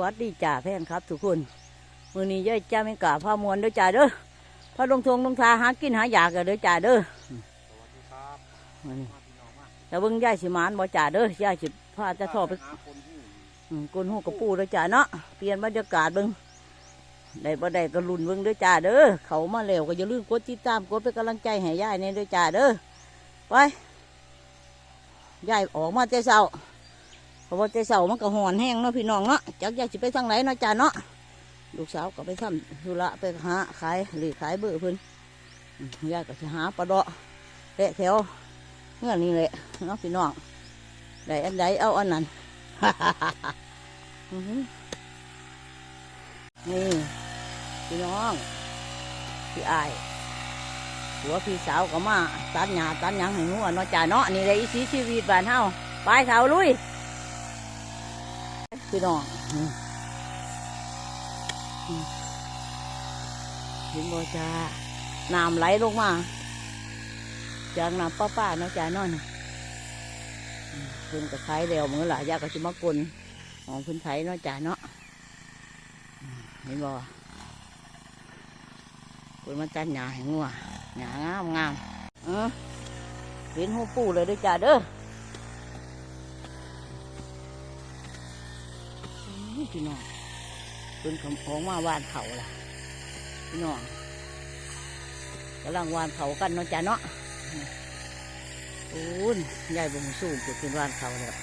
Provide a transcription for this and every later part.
วัสดีจ่าแฟนครับ ทุกคนมือนี้ย่อยจ้าไม่กล้าพามวนเด้อจ่าเด้อพาลงทงลงทาหากินหาอยากกันเด้อจ่าเด้อสวัสดีครับมื้อนี้มาพี่น้องมาแต่เบิ่งย่ายสิหมานบ่จ่าเด้อย่ายสิพาจะทอไปหาคนที่อืมกลนหูกระปูเด้อจ่าเนาะเปลี่ยนบรรยากาศเบิ่งได้บ่ได้ก็ลุ้นเบิ่งเด้อจ่าเด้อเขามาแล้วก็อย่าลืมกดติดตามกดเป็นกำลังใจให้ย่ายเนี่ยเด้อจ่าเด้อไปย่ายออกมาแต่เช้าเพราะว่าแต่เช้ามันก็หอนแห้งเนาะพี่น้องเนาะจักย่ายสิไปทางไหนเนาะจ่าเนาะลูกสาวก็ไปทำธุระไปหาขายหรือขายเบอร์เพิ่นยายก็จะหาปลาเดาะแตะแถวเงื่อนนี่แหละเนาะพี่น้องได้อันใดเอาอันนั้นนี่พี่น้องพี่อายหัวพี่สาวก็มาตัดหญ้าตัดหยังให้งัวเนาะจ่าเนาะนี่เลยอีสีชีวิตบ้านเฮาไปสาวลุย พี่น้องนี่อืมเห็นบ่จ้าน้ำไหลลงมา จากน้ำป้าป้าๆเนาะจ่าเนาะนี่อืมเพิ่นก็ขายแล้วมือหลายยาก็สิมากลของเพิ่นไทยเนาะจ่าเนาะอืมเห็นบ่เพิ่นมาจัดหญ้าให้งัวหญ้างามงามเออเห็นหูปูเลยเด้อจ่าเด้อ พี่น้องเพิ่นคำของมาวานเขาล่ะ พี่น้องกำลังวานเขากันเนาะจ่าเนาะโอ้ยยายบ่งสู้เกิดเป็นวานเขาแล้ว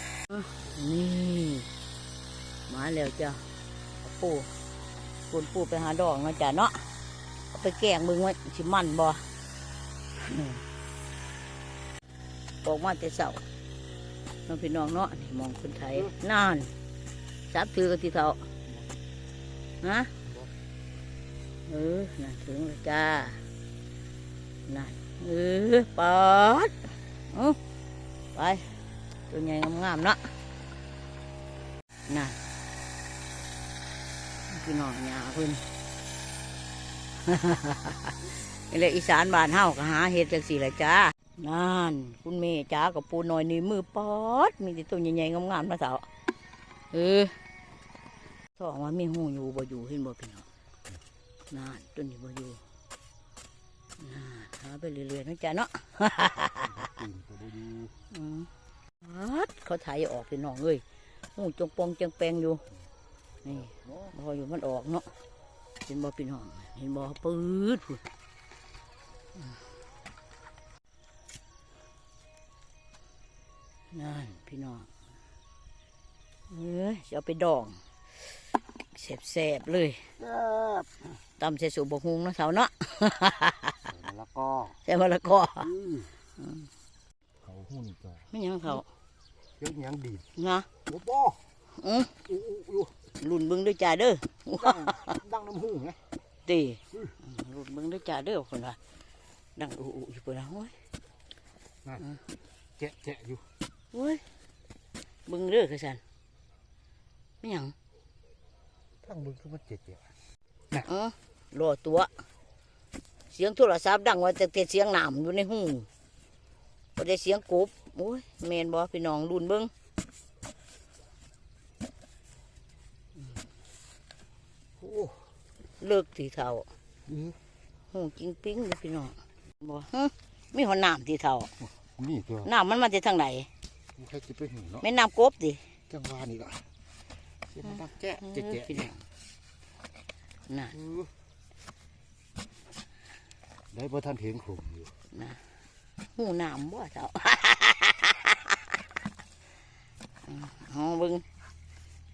นี่มาแล้วจ้ะเอาปูปูนปูไปหาดอกเนาะจ้ะเนาะไปแกงมึงไว้ชิมันบ่อืมออกมาแต่เสาน้องพี่น้องเนาะนี่มองคนไทยนาน จับถือกันที่เท่านะเออน่ะถึงแล้วจ้านั่นเออปอดเอาไปตัวใหญ่งามๆเนาะน่ะพี่น้องหยาเพิ่นนี่แหละอีสานบ้านเฮาก็หาเห็ดจังสี่แหละจ้านั่นคุณเมย์จ้ากับปูน้อยนี่มือปอด มีแต่ตัวใหญ่ๆงามๆนะสาว เออท้องว่ามีหูอยู่บ่อยู่เห็นบ่พี่น้องนั่นตัวนี้บ่อยู่นั่นหาไปเรื่อยๆนะจ้าเนาะตื่นก็บ่ดูอืมปัดเขาถ่ายออกพี่น้องเอ้ยหูจงปองจังแปงอยู่นี่พออยู่มันออกเนาะเห็นบ่พี่น้องเห็นบ่ปื๊ดพุ่นนั่นพี่น้อง เอ้ยจะเอาไปดองแสบๆเลยแซ่บตำใส่สูบบกฮุงเนาะสาวเนาะ แล้วก็ใส่มะละกออืมเขาหุ่นจ้ะไม่หยังเขาเดี๋ยวหยังดีดนะโอ้โหอืออู้อู้อู้ลุ่นเบึงด้วยจ้าเด้อดังดังน้ำหูไงตีรุ่นเบิ่งด้วยจ้าเด้อคนว่าดังอู้ๆอยู่ปุ่นนะโอ้ยแจะแจะอยู่โอ้ยเบิ่งเด้อคือสัน ไม่หยังทั้งมึงก็มันเจ็ดเจ็ดเออรอตัว เสียงโทรศัพท์ดังว่าแต่แต่เสียงน้ำอยู่ในหูบ่ได้เสียงกบโอ้ยแม่นบ่พี่น้องรุ่นเบิ่งโอ้เลิกทีเท่าอือหูจริงปิ้งเลยพี่น้องบ่ฮะมีหอนน้ำทีเท่านี่ตัวน้ำมันมาจากทางไหนใครจะไปหูเนาะแม่น้ำกบดิจังหวะนี่ล่ะ เสียงมันดังแจะแจะแจะพี่น้องน่ะอือได้พอท่านเห็นขุมอยู่หูน้ำบ่เท่าเอาเบิ่ง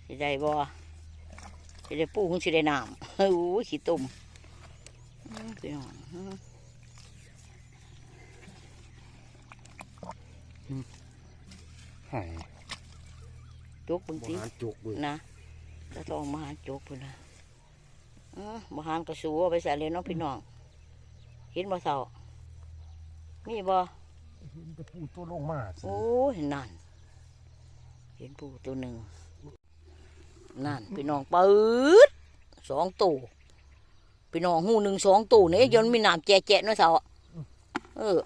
สิได้บ่สิได้ปูคงสิได้น้ำโอ้ยขี้ตุ่มอื้อพี่น้องอื้อหายจกเบิ่งบติหารจุกเบิ่งนะ จะต้องมาหาจกพุ่นนะอื้อมาหารกระสูเอาไปใส่เลยเนาะพี่น้องเห็นบ่เท่ามีบ่เห็นแต่ปูตัวลงมาสิโอ้ยนั่น เห็นปูตัวหนึ่งนั่นพี่น้องปืดสองตัวพี่น้องหูหนึ่งสองตัวเนี่ยยนต์มีน้ำแจ๊ะๆเนาะเสาเออ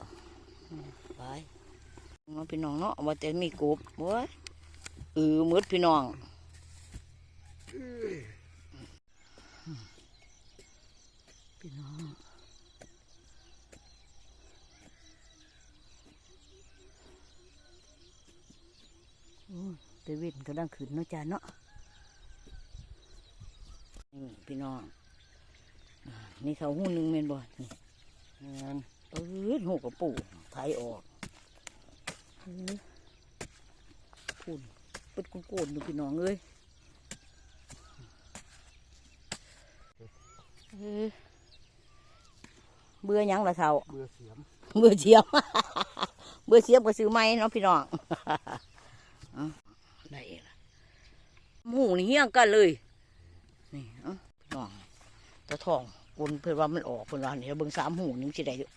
ไปเนาะพี่น้องเนาะว่าแต่มีกบเว้ยเออมืดพี่น้อง พี่น้องโอ้ยเตเวนก็ดังขึ้นเนาะจ้าเนาะนี่พี่น้องอ่านี่เขาหูหนึ่งเมนบ่นี่งานเออหูกับปู่ไทยออกเออพูนเป็นกุโกนๆดูพี่น้องเอ้ย เออเบื่อหยังละเท่าเบื่อเสียมเบื่อเชียมเบื่อเชียมก็ซื้อไม้เนาะพี่น้องเอาได้เองล่ะหมูนี่เฮี้ยงกันเลยนี่เอ้าพี่น้องตะทองกุนเพื่อนว่ามันออกเพื่อนว่าเนี่ยเบิ่งสามหูนึงสิได้อยู่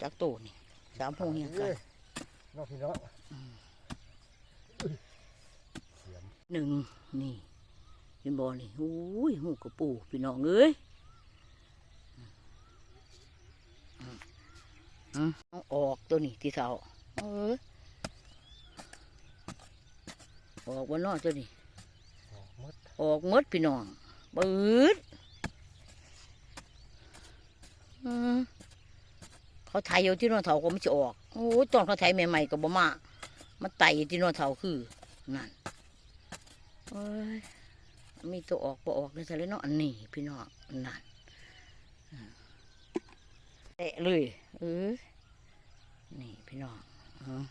จักโตนี่สามหูเฮี้ยงกันนอกพี่น้องเสียมหนึ่งนี่ เห็นบอลนี่อุ้ยหูกระปูพี่น้องเอ้ยอืมอืมเอาออกตัวนี้ที่เสาเออออกวันนอกตัวนี้ออกมดออกหมดพี่น้องปืดเขาไทยอยู่ที่นวนเถาก็ไม่จะออกโอ้ยตอนเขาไทยใหม่ๆก็บ่มามันไต่ที่นวนเถาคือนั่นเอ้ย มีตัวออกบ่ออกเลยซะเลยเนาะอันนี้พี่น้องนั่นอืมเตะเลยเออนี่พี่น้องอืม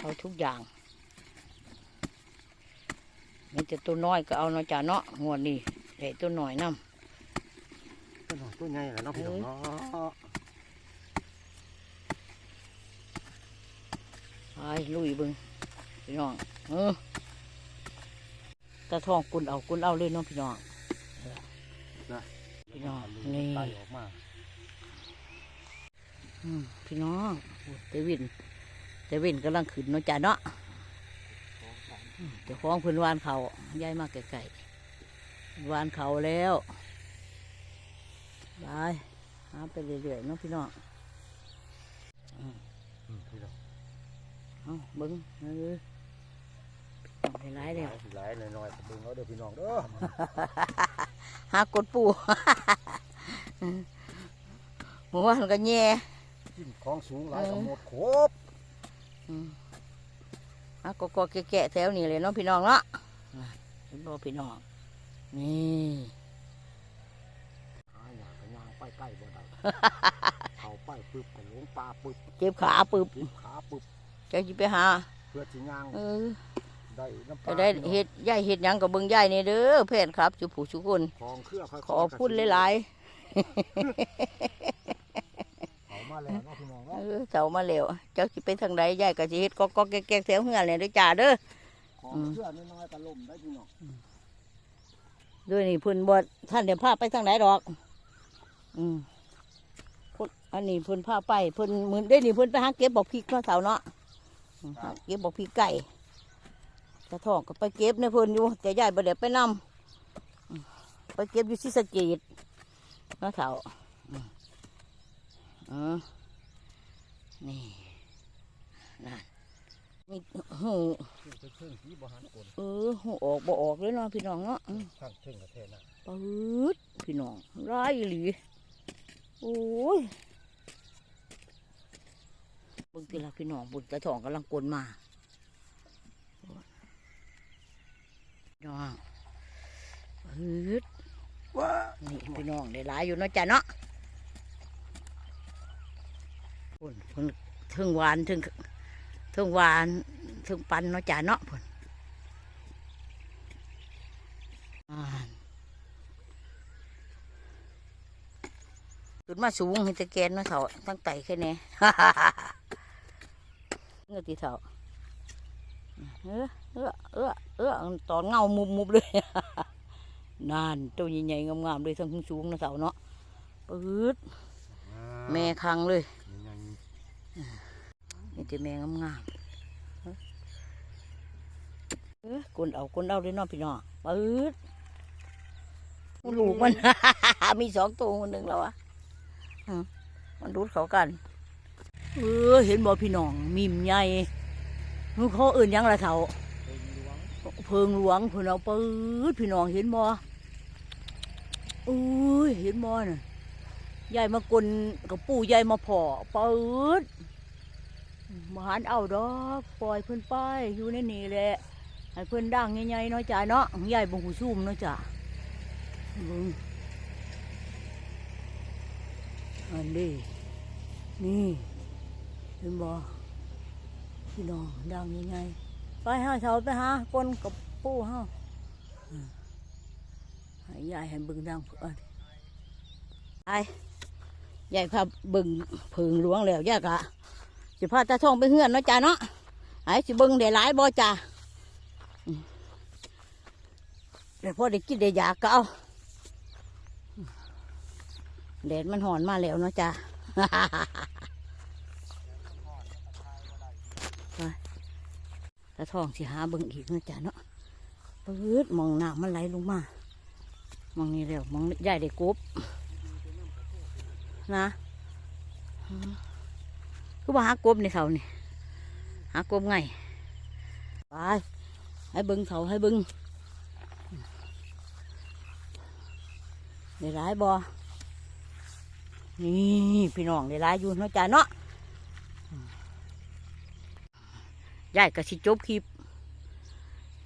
เอาทุกอย่างมีแต่ตัวน้อยก็เอาเนาะจ้าเนาะงวดนี้ได้ตัวน้อยนํตัวน้อยตัวใหญ่แหละเนาะพี่น้องเนาะไปลุยเบึง พี่น้อง เออตาทองกุนเอากุนเอาเลยเน้องพี่น้องเออพี่น้องนี่ไตออกมาอืมพี่น้องโอ้เตวินเตวินกำลังขึ้นเนาะจ้าเนาะอืมเจ้าของเพื้นวานเขาย้ายมาไกลๆวานเขาแล้วไปหาไปเรื่อยๆเนาะพี่น้องอืมพี่น้องเอาเบิ้งเออพี่น้องได้ หลายแล้วหลายหน่อยๆก็เบิ่งเอาเด้อพี่น้องเด้อหากดปูหมู่บ้านก็แย่กินของสูงหลายก็หมดครบหากกอแกะแถวนี้เลยเนาะพี่น้องเนาะน่ะเห็นบ่พี่น้อง นี่หาหยาก็ย่างไปใกล้บ่ได้เขาไปปึ๊บก็ลงปลาปึ๊บเจ็บขาปึบขาปึ๊บจะจิไปหาเพื่อสิย่างเออ ได้น้ำปจะลาได้พี่น้องเฮ็ดย่ายเฮ็ดหยังกับเบิ่งย่ายนี่เด้อแพทย์ครับจุผู้ชุกคน ของเครือค่อยๆขอพูดหลายเอามาแล้วเนาะพี่น้องๆเอเนาะอเจ้ามาแล้วเจ้าสิไปทางใดย่ายก็สิเฮ็ดกอกๆแกกๆแถวเฮือนเลยเด้อจ้าเด้อ ของเครือน้อยๆก็ล่มได้พี่น้องด้วยนี่เพุ่นบดท่านเดี๋ยวพาไปทางไหนดอก อืมพุ่นอันนี้เพุ่นพาไปเพุ่นเหมือนได้นี่เพุ่นไปหาเก็บบอกพริกเนาะเสาเนาะอืมหาเก็บบอกพริกไก่ กระทองก็ไปเก็บในเพุ่นอยู่ แต่ยายบ่ได้ไปนำอืมไปเก็บอยู่ที่สะเกดเนาะเสาอือนี่นั่นมีหูเออหูออกบ่ออกเลยเนาะพี่น้องเนาะอืมข้างเครื่งกระเทน่ะปืดพี่น้องร้ายอีหลีโอ้ยบิ่งทีละพี่น้องบุญตะทองกำลังกลนมา น้องปืดว้านี่พี่น้องได้หลายอยู่เนาะจ้ะเนาะพุ่นพุ่นถึงหวานถึงถึงหวานถึงปันเนาะจ้ะเนาะพุ่นอ่าขึ้นมาสูงเห็นแตะแกนเนาะเถาตั้งไต่แค่นี้เงือตีเถา เออเออเออเออตอนเงามุบมุบเลยนานตัวใหญ่ๆงามๆเลยทั้งสูงเนาะเถาเนาะปืดแม่คังเลยยังนี่จะแม่งามๆเออกนเอากนเอาเลยเนาะพี่น้องปืดลูกมัน มีสองตัวคนหนึ่งแล้วอะมันดูดเขากัน เออเห็นบ่พี่น้องมิมใหญ่ มึงเขาอื่นยังละเถาเป็นหลวเพิงหลวงพิ่นเอาปืดพี่น้องเห็นบ่อุ้ยเห็นบ่น่ะยายมากลกับปู่ยายมาพ่อปื้ดมาหันเอาดอกปล่อยเพิ่อนไปอยู่ในนี่แหละให้เพิ่อนดังใหญ่ๆเนาะจ้าเนาะยายบ่หูซุ่มเนาะจ้าบงอันนี้นี่เห็นบ่ พี่น้องดังใหญ่ๆไปหาเสาไปหาคนกับปูเฮาให้ยายให้บึงดังเอิ้นไปยายพาบึงเพิงหลวงแล้วยายกะสิพาตาท่องไปเฮือนเนาะจ้าเนาะไอ้สิบึงได้หลายบ่จ้าเดี๋ยวพอได้กินได้อยากก็เอาอืมแดดมันหอนมาแล้วเนาะจ้า ตาทองสิหาเบิ่งอีกเนาะจ้ะเนาะปื๊ดมองน้ำมันไหลลงมามองนี่เร็วมองใหญ่ได้กบนะอืมคือว่าหากบในเขานี่หากบไงไปให้เบิ่งเขาให้เบิ่งได้ร้ายบ่นี่พี่น้องได้ร้ายอยู่เนาะจ้ะเนาะ ยายก็สิจบคลิป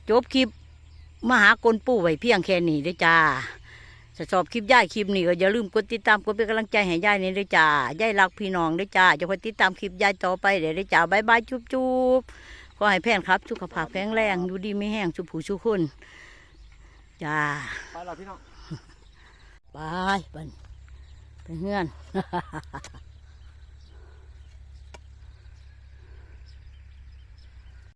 จบคลิปมาหากลปู่ไว้เพียงแค่นี้เด้อจ้าถ้าชอบคลิปยายคลิปนี้ก็อย่าลืมกดติดตามกดเป็นกำลังใจให้ยายนี่เด้อจ้ายายรักพี่น้องเด้อจ้าจะคอยติดตามคลิปยายต่อไปเดี๋ยวเด้อจ้าบายบายจุ๊บจุ๊บขอให้แพนครับสุขภาพแข็งแรงอยู่ดีไม่แห้งสุขผู้สุขคนจ้าไปแล้วพี่น้องบายบันไปเฮือน